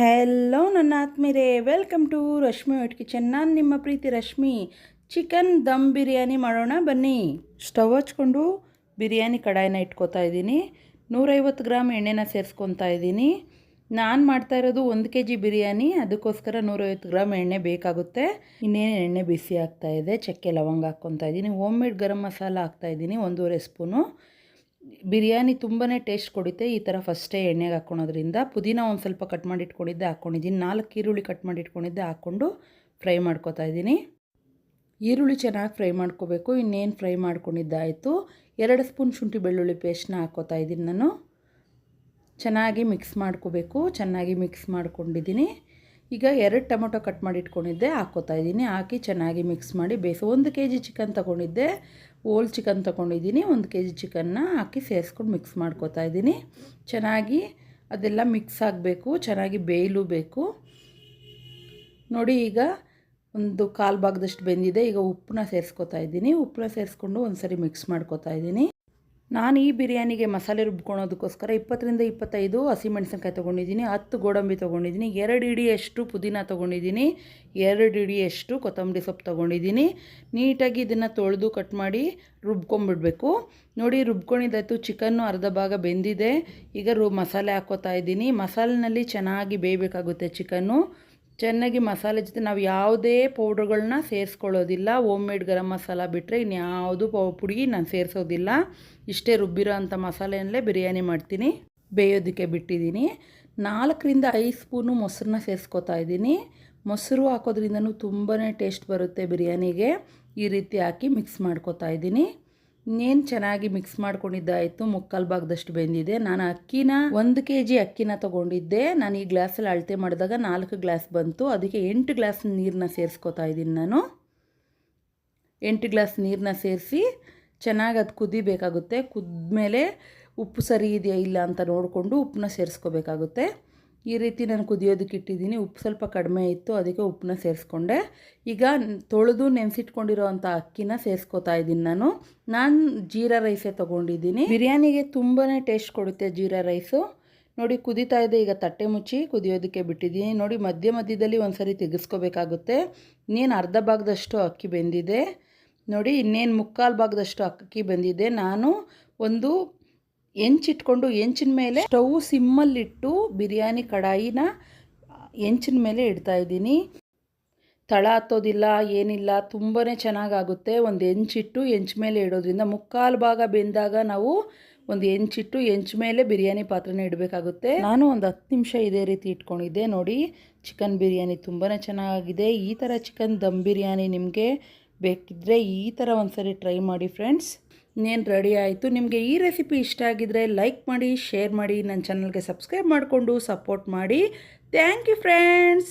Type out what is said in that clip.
Hello ನನ್ನ ಆತ್ಮೀರೇ welcome to Rashmi wet kitchen. ನಾನು ನಿಮ್ಮ ಪ್ರೀತಿ ರಶ್ಮಿ. ಚಿಕನ್ ದಮ್ ಬಿರಿಯಾನಿ ಮಾಡೋಣ ಬನ್ನಿ. ಸ್ಟವ್ ಹಚ್ಕೊಂಡು ಬಿರಿಯಾನಿ ಕಡಾಯಿನ ಇಟ್ಕೊತಾ ಇದ್ದೀನಿ. ನೂರೈವತ್ತು ಗ್ರಾಮ್ ಎಣ್ಣೆನ ಸೇರಿಸ್ಕೊತಾ ಇದ್ದೀನಿ. ನಾನು ಮಾಡ್ತಾ ಇರೋದು ಒಂದು ಕೆ ಜಿ ಬಿರಿಯಾನಿ, ಅದಕ್ಕೋಸ್ಕರ ನೂರೈವತ್ತು ಗ್ರಾಮ್ ಎಣ್ಣೆ ಬೇಕಾಗುತ್ತೆ. ಇನ್ನೇನು ಎಣ್ಣೆ ಬಿಸಿ ಆಗ್ತಾ ಇದೆ, ಚಕ್ಕೆ ಲವಂಗ ಹಾಕ್ಕೊತಾ ಇದ್ದೀನಿ. ಹೋಮ್ ಮೇಡ್ ಗರಂ ಮಸಾಲ ಹಾಕ್ತಾ ಇದ್ದೀನಿ, ಒಂದೂವರೆ ಸ್ಪೂನು. ಬಿರಿಯಾನಿ ತುಂಬಾ ಟೇಸ್ಟ್ ಕೊಡುತ್ತೆ. ಈ ಥರ ಫಸ್ಟೇ ಎಣ್ಣೆಗೆ ಹಾಕ್ಕೊಳೋದ್ರಿಂದ ಪುದೀನ ಒಂದು ಸ್ವಲ್ಪ ಕಟ್ ಮಾಡಿ ಇಟ್ಕೊಂಡಿದ್ದೆ ಹಾಕ್ಕೊಂಡಿದ್ದೀನಿ. ನಾಲ್ಕು ಈರುಳ್ಳಿ ಕಟ್ ಮಾಡಿ ಇಟ್ಕೊಂಡಿದ್ದೆ ಹಾಕ್ಕೊಂಡು ಫ್ರೈ ಮಾಡ್ಕೋತಾ ಇದ್ದೀನಿ. ಈರುಳ್ಳಿ ಚೆನ್ನಾಗಿ ಫ್ರೈ ಮಾಡ್ಕೋಬೇಕು. ಇನ್ನೇನು ಫ್ರೈ ಮಾಡ್ಕೊಂಡಿದ್ದಾಯಿತು. ಎರಡು ಸ್ಪೂನ್ ಶುಂಠಿ ಬೆಳ್ಳುಳ್ಳಿ ಪೇಸ್ಟ್ನ ಹಾಕ್ಕೋತಾ ಇದ್ದೀನಿ ನಾನು. ಚೆನ್ನಾಗಿ ಮಿಕ್ಸ್ ಮಾಡ್ಕೋಬೇಕು. ಚೆನ್ನಾಗಿ ಮಿಕ್ಸ್ ಮಾಡ್ಕೊಂಡಿದ್ದೀನಿ. ಈಗ ಎರಡು ಟೊಮೊಟೊ ಕಟ್ ಮಾಡಿ ಇಟ್ಕೊಂಡಿದ್ದೆ ಹಾಕ್ಕೋತಾ ಇದ್ದೀನಿ. ಹಾಕಿ ಚೆನ್ನಾಗಿ ಮಿಕ್ಸ್ ಮಾಡಿ ಬೇಯಿಸಿ. ಒಂದು ಕೆ ಜಿ ಚಿಕನ್ ತೊಗೊಂಡಿದ್ದೆ. ಓಲ್ ಚಿಕನ್ ತೊಗೊಂಡಿದ್ದೀನಿ, ಒಂದು ಕೆ ಜಿ ಚಿಕನ್ನ ಹಾಕಿ ಸೇರಿಸ್ಕೊಂಡು ಮಿಕ್ಸ್ ಮಾಡ್ಕೋತಾ ಇದ್ದೀನಿ. ಚೆನ್ನಾಗಿ ಅದೆಲ್ಲ ಮಿಕ್ಸ್ ಆಗಬೇಕು, ಚೆನ್ನಾಗಿ ಬೇಯಲು ಬೇಕು. ನೋಡಿ ಈಗ ಒಂದು ಕಾಲು ಭಾಗದಷ್ಟು ಬೆಂದಿದೆ, ಈಗ ಉಪ್ಪನ್ನ ಸೇರಿಸ್ಕೊತಾ ಇದ್ದೀನಿ. ಉಪ್ಪನ್ನ ಸೇರಿಸ್ಕೊಂಡು ಒಂದು ಸರಿ ಮಿಕ್ಸ್ ಮಾಡ್ಕೋತಾ ಇದ್ದೀನಿ. ನಾನು ಈ ಬಿರಿಯಾನಿಗೆ ಮಸಾಲೆ ರುಬ್ಕೊಳೋದಕ್ಕೋಸ್ಕರ ಇಪ್ಪತ್ತರಿಂದ ಇಪ್ಪತ್ತೈದು ಹಸಿಮೆಣಸಿನ್ಕಾಯಿ ತೊಗೊಂಡಿದ್ದೀನಿ, ಹತ್ತು ಗೋಡಂಬಿ ತೊಗೊಂಡಿದ್ದೀನಿ, ಎರಡು ಇಡಿಯಷ್ಟು ಪುದೀನ ತೊಗೊಂಡಿದ್ದೀನಿ, ಎರಡು ಇಡಿಯಷ್ಟು ಕೊತ್ತಂಬರಿ ಸೊಪ್ಪು ತೊಗೊಂಡಿದ್ದೀನಿ. ನೀಟಾಗಿ ಇದನ್ನು ತೊಳೆದು ಕಟ್ ಮಾಡಿ ರುಬ್ಕೊಂಬಿಡಬೇಕು. ನೋಡಿ, ರುಬ್ಕೊಂಡಿದ್ದಾಯ್ತು, ಚಿಕನ್ನು ಅರ್ಧ ಭಾಗ ಬೆಂದಿದೆ. ಈಗ ರು ಮಸಾಲೆ ಹಾಕ್ಕೋತಾ ಇದ್ದೀನಿ. ಮಸಾಲಿನಲ್ಲಿ ಚೆನ್ನಾಗಿ ಬೇಯಬೇಕಾಗುತ್ತೆ ಚಿಕನ್ನು. ಚೆನ್ನಾಗಿ ಮಸಾಲೆ ಜೊತೆ ನಾವು ಯಾವುದೇ ಪೌಡ್ರ್ಗಳನ್ನ ಸೇರಿಸ್ಕೊಳ್ಳೋದಿಲ್ಲ. ಓಮ್ ಮೇಡ್ ಗರಂ ಮಸಾಲ ಬಿಟ್ಟರೆ ಇನ್ಯಾವುದು ಪೌ ಪುಡಿ ನಾನು ಸೇರಿಸೋದಿಲ್ಲ. ಇಷ್ಟೇ ರುಬ್ಬಿರೋ ಅಂಥ ಮಸಾಲೆಯಲ್ಲೇ ಬಿರಿಯಾನಿ ಮಾಡ್ತೀನಿ. ಬೇಯೋದಕ್ಕೆ ಬಿಟ್ಟಿದ್ದೀನಿ. ನಾಲ್ಕರಿಂದ ಐದು ಸ್ಪೂನು ಮೊಸರನ್ನ ಸೇರಿಸ್ಕೊತಾ ಇದ್ದೀನಿ. ಮೊಸರು ಹಾಕೋದ್ರಿಂದನೂ ತುಂಬಾ ಟೇಸ್ಟ್ ಬರುತ್ತೆ ಬಿರಿಯಾನಿಗೆ. ಈ ರೀತಿ ಹಾಕಿ ಮಿಕ್ಸ್ ಮಾಡ್ಕೊತಾ ಇದ್ದೀನಿ. ಇನ್ನೇನು ಚೆನ್ನಾಗಿ ಮಿಕ್ಸ್ ಮಾಡ್ಕೊಂಡಿದ್ದಾಯಿತು, ಮುಕ್ಕಾಲು ಭಾಗದಷ್ಟು ಬೆಂದಿದೆ. ನಾನು ಅಕ್ಕಿನ ಒಂದು ಕೆ ಜಿ ಅಕ್ಕಿನ ತೊಗೊಂಡಿದ್ದೆ. ನಾನು ಈ ಗ್ಲಾಸಲ್ಲಿ ಅಳತೆ ಮಾಡಿದಾಗ ನಾಲ್ಕು ಗ್ಲಾಸ್ ಬಂತು. ಅದಕ್ಕೆ ಎಂಟು ಗ್ಲಾಸ್ ನೀರನ್ನ ಸೇರಿಸ್ಕೊತಾ ಇದ್ದೀನಿ ನಾನು. ಎಂಟು ಗ್ಲಾಸ್ ನೀರನ್ನ ಸೇರಿಸಿ ಚೆನ್ನಾಗಿ ಅದು ಕುದಿಬೇಕಾಗುತ್ತೆ. ಕುದ್ಮೇಲೆ ಉಪ್ಪು ಸರಿ ಇದೆಯಾ ಇಲ್ಲ ಅಂತ ನೋಡಿಕೊಂಡು ಉಪ್ಪನ್ನ ಸೇರಿಸ್ಕೋಬೇಕಾಗುತ್ತೆ. ಈ ರೀತಿ ನಾನು ಕುದಿಯೋದಕ್ಕೆ ಇಟ್ಟಿದ್ದೀನಿ. ಉಪ್ಪು ಸ್ವಲ್ಪ ಕಡಿಮೆ ಇತ್ತು, ಅದಕ್ಕೆ ಉಪ್ಪನ್ನ ಸೇರಿಸ್ಕೊಂಡೆ. ಈಗ ತೊಳೆದು ನೆನೆಸಿಟ್ಕೊಂಡಿರೋ ಅಂಥ ಅಕ್ಕಿನ ಸೇರಿಸ್ಕೊತಾ ಇದ್ದೀನಿ ನಾನು. ನಾನು ಜೀರಾ ರೈಸೇ ತೊಗೊಂಡಿದ್ದೀನಿ. ಬಿರಿಯಾನಿಗೆ ತುಂಬಾ ಟೇಸ್ಟ್ ಕೊಡುತ್ತೆ ಜೀರಾ ರೈಸು. ನೋಡಿ, ಕುದೀತಾ ಇದೆ, ಈಗ ತಟ್ಟೆ ಮುಚ್ಚಿ ಕುದಿಯೋದಕ್ಕೆ ಬಿಟ್ಟಿದ್ದೀನಿ. ನೋಡಿ, ಮಧ್ಯ ಮಧ್ಯದಲ್ಲಿ ಒಂದು ಸರಿ ತೆಗೆಸ್ಕೋಬೇಕಾಗುತ್ತೆ. ಇನ್ನೇನು ಅರ್ಧ ಭಾಗದಷ್ಟು ಅಕ್ಕಿ ಬೆಂದಿದೆ. ನೋಡಿ, ಇನ್ನೇನು ಮುಕ್ಕಾಲು ಭಾಗದಷ್ಟು ಅಕ್ಕಿ ಬಂದಿದೆ. ನಾನು ಒಂದು ಹೆಂಚಿಟ್ಕೊಂಡು ಹೆಂಚಿನ ಮೇಲೆ ಸ್ಟವ್ ಸಿಮ್ಮಲ್ಲಿಟ್ಟು ಬಿರಿಯಾನಿ ಕಡಾಯಿನ ಹೆಂಚಿನ ಮೇಲೆ ಇಡ್ತಾ ಇದ್ದೀನಿ. ತಳ ಹತ್ತೋದಿಲ್ಲ, ಏನಿಲ್ಲ ತುಂಬಾ ಚೆನ್ನಾಗಾಗುತ್ತೆ. ಒಂದು ಹೆಂಚಿಟ್ಟು ಹೆಂಚು ಮೇಲೆ ಇಡೋದ್ರಿಂದ ಮುಕ್ಕಾಲು ಭಾಗ ಬೆಂದಾಗ ನಾವು ಒಂದು ಹೆಂಚಿಟ್ಟು ಹೆಂಚು ಮೇಲೆ ಬಿರಿಯಾನಿ ಪಾತ್ರೆನ ಇಡಬೇಕಾಗುತ್ತೆ. ನಾನು ಒಂದು ಹತ್ತು ನಿಮಿಷ ಇದೇ ರೀತಿ ಇಟ್ಕೊಂಡಿದ್ದೆ. ನೋಡಿ, ಚಿಕನ್ ಬಿರಿಯಾನಿ ತುಂಬಾ ಚೆನ್ನಾಗಿದೆ. ಈ ಥರ ಚಿಕನ್ ದಮ್ ಬಿರಿಯಾನಿ ನಿಮಗೆ ಬೇಕಿದ್ದರೆ ಈ ಥರ ಒಂದು ಸರಿ ಟ್ರೈ ಮಾಡಿ ಫ್ರೆಂಡ್ಸ್. ಇನ್ನೇನು ರೆಡಿ ಆಯಿತು? ನಿಮಗೆ ಈ ರೆಸಿಪಿ ಇಷ್ಟ ಆಗಿದ್ದರೆ ಲೈಕ್ ಮಾಡಿ ಶೇರ್ ಮಾಡಿ ನನ್ನ ಚಾನಲ್ಗೆ ಸಬ್ಸ್ಕ್ರೈಬ್ ಮಾಡಿಕೊಂಡು ಸಪೋರ್ಟ್ ಮಾಡಿ. Thank you friends